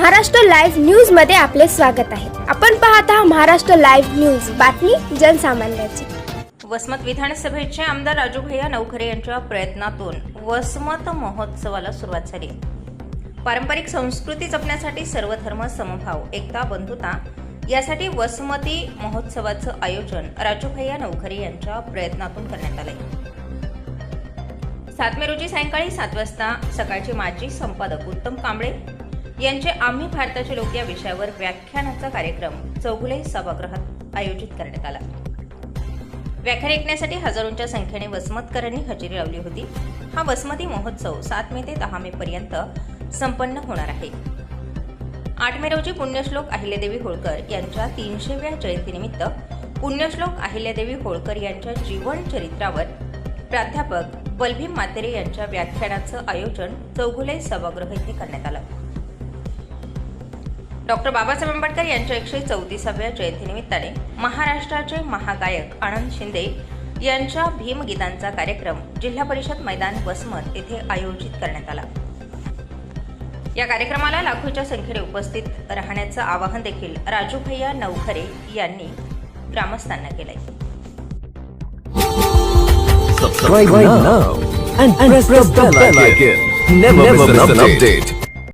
Maharashtra live न्यूजमध्ये आपले स्वागत आहे. आपण पाहत आहात महाराष्ट्र लाईव्ह न्यूज. बातमी जनसामान्याची. वसमत विधानसभेचे आमदार राजू भैया नवखरे यांच्या प्रयत्नातून वसमत महोत्सवाला सुरुवात झाली. पारंपरिक संस्कृती जपण्यासाठी सर्व धर्म समभाव एकता बंधुता यासाठी वसमती महोत्सवाचं आयोजन राजू भैया नवखरे यांच्या प्रयत्नातून करण्यात आलंय. सात मे रोजी सायंकाळी सात वाजता सकाळचे माजी संपादक उत्तम कांबळे यांचे आम्ही भारताचे लोक या विषयावर व्याख्यानाचा कार्यक्रम चौगुले सभागृहात आयोजित करण्यात आला. व्याख्यान ऐकण्यासाठी हजारोंच्या संख्येने वसमतकरांनी हजेरी लावली होती. हा वसमती महोत्सव सात मे ते दहा मे पर्यंत संपन्न होणार आहे. आठ मे रोजी पुण्यश्लोक अहिल्यादेवी होळकर यांच्या तीनशेव्या जयंतीनिमित्त पुण्यश्लोक अहिल्यादेवी होळकर यांच्या जीवन चरित्रावर प्राध्यापक बलभीम मातेरे यांच्या व्याख्यानाचं आयोजन चौगुले सभागृह येथे करण्यात आलं. डॉक्टर बाबासाहेब आंबेडकर यांच्या एकशे चौतीसाव्या जयंतीनिमित्ताने महाराष्ट्राचे महागायक आनंद शिंदे यांच्या भीमगीतांचा कार्यक्रम जिल्हा परिषद मैदान वसमत येथे आयोजित करण्यात आला या कार्यक्रमाला लाखोच्या संख्येने उपस्थित राहण्याचं आवाहन देखील राजू भैया नवखरे यांनी ग्रामस्थांना केलंय subscribe right now and, press, the bell icon. Never, miss an update.